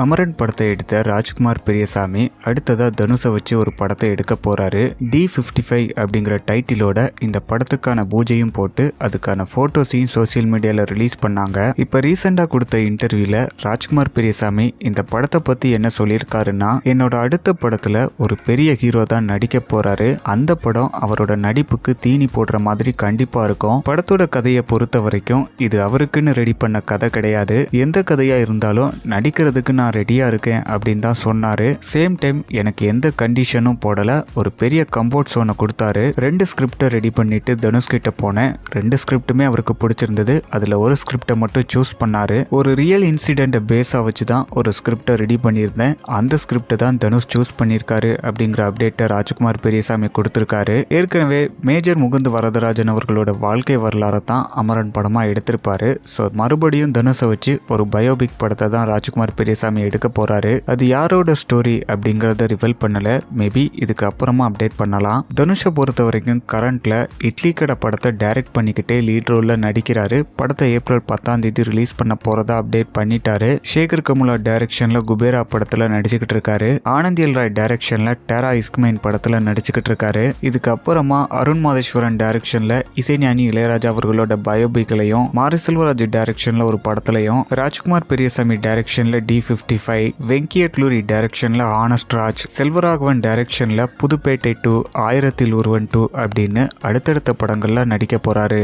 அமரன் படத்தை எடுத்த ராஜ்குமார் பெரியசாமி அடுத்ததா தனுஷை வச்சு ஒரு படத்தை எடுக்க போறாரு. டி ஃபிஃப்டி ஃபைவ் அப்படிங்கிற டைட்டிலோட இந்த படத்துக்கான பூஜையும் போட்டு அதுக்கான போட்டோஸையும் சோசியல் மீடியாவில் ரிலீஸ் பண்ணாங்க. இப்போ ரீசெண்டாக கொடுத்த இன்டர்வியூவில் ராஜ்குமார் பெரியசாமி இந்த படத்தை பற்றி என்ன சொல்லியிருக்காருன்னா என்னோட அடுத்த படத்தில் ஒரு பெரிய ஹீரோ தான் நடிக்க போறாரு. அந்த படம் அவரோட நடிப்புக்கு தீனி போடுற மாதிரி கண்டிப்பாக இருக்கும். படத்தோட கதையை பொறுத்த வரைக்கும் இது அவருக்குன்னு ரெடி பண்ண கதை கிடையாது. எந்த கதையாக இருந்தாலும் நடிக்கிறதுக்கு நான் ரெடியாக இருக்கேன் அப்படின்னு தான் சொன்னார். சேம் டைம் எனக்கு எந்த கண்டிஷனும் போடலை. ஒரு பெரிய கம்போர்ட் சோனை கொடுத்தாரு. ரெண்டு ஸ்கிரிப்டை ரெடி பண்ணிட்டு தனுஷ் கிட்ட போனேன். ரெண்டு ஸ்கிரிப்டுமே அவருக்கு பிடிச்சிருந்தது. அதில் ஒரு ஸ்கிரிப்டை மட்டும் சூஸ் பண்ணாரு. ஒரு ரியல் இன்சிடென்ட்டை பேஸாக வச்சு தான் ஒரு ஸ்கிரிப்டை ரெடி பண்ணியிருந்தேன். அந்த ஸ்கிரிப்டை தான் தனுஷ் சூஸ் பண்ணியிருக்காரு அப்படிங்கிற அப்டேட்டை ராஜ்குமார் பெரியசாமி கொடுத்துருக்காரு. ஏற்கனவே மேஜர் முகுந்த் வரதராஜன் அவர்களோட வாழ்க்கை வரலாறை தான் அமரன் படமாக எடுத்திருப்பாரு. ஸோ மறுபடியும் தனுஷை வச்சு ஒரு பயோபிக் படத்தை தான் ராஜ்குமார் பெரியசாமி எடுக்க போறாரு. அது யாரோட ஸ்டோரி அப்படிங்கறத ரிவல் பண்ணல. மேபி இதுக்கு அப்புறமா அப்டேட் பண்ணலாம். தனுஷை பொறுத்த வரைக்கும் கரண்ட்ல இட்லி கடை படத்தை டைரக்ட் பண்ணிக்கிட்டே லீட் ரோல்ல நடிக்கிறாரு. படத்தை ஏப்ரல் பத்தாம் தேதி ரிலீஸ் பண்ண போறதா அப்டேட் பண்ணிட்டாரு. சேகர் கமுலா டைரக்ஷன்ல குபேரா படத்துல நடிச்சுக்கிட்டு இருக்காரு. ஆனந்தியல் ராய் டைரக்ஷன்ல டேரா இஸ்க்மைன் படத்துல நடிச்சுக்கிட்டு இருக்காரு. இதுக்கு அப்புறமா அருண் மாதேஸ்வரன் டைரக்ஷன்ல இசைஞானி இளையராஜா அவர்களோட பயோபிக்லையும் மாரி செல்வராஜ் டைரக்ஷன்ல ஒரு படத்துலையும் ராஜ்குமார் பெரியசாமி டைரக்ஷன்ல டி ஃபிஃப்டி ஃபைவ் வெங்கியட்லூரி டைரக்ஷனில் ஆனஸ்ட் ராஜ் செல்வராகவன் டைரக்ஷனில் புதுப்பேட்டை டூ ஆயிரத்தில் ஒருவன் டூ அப்படின்னு அடுத்தடுத்த படங்களில் நடிக்க போகிறாரு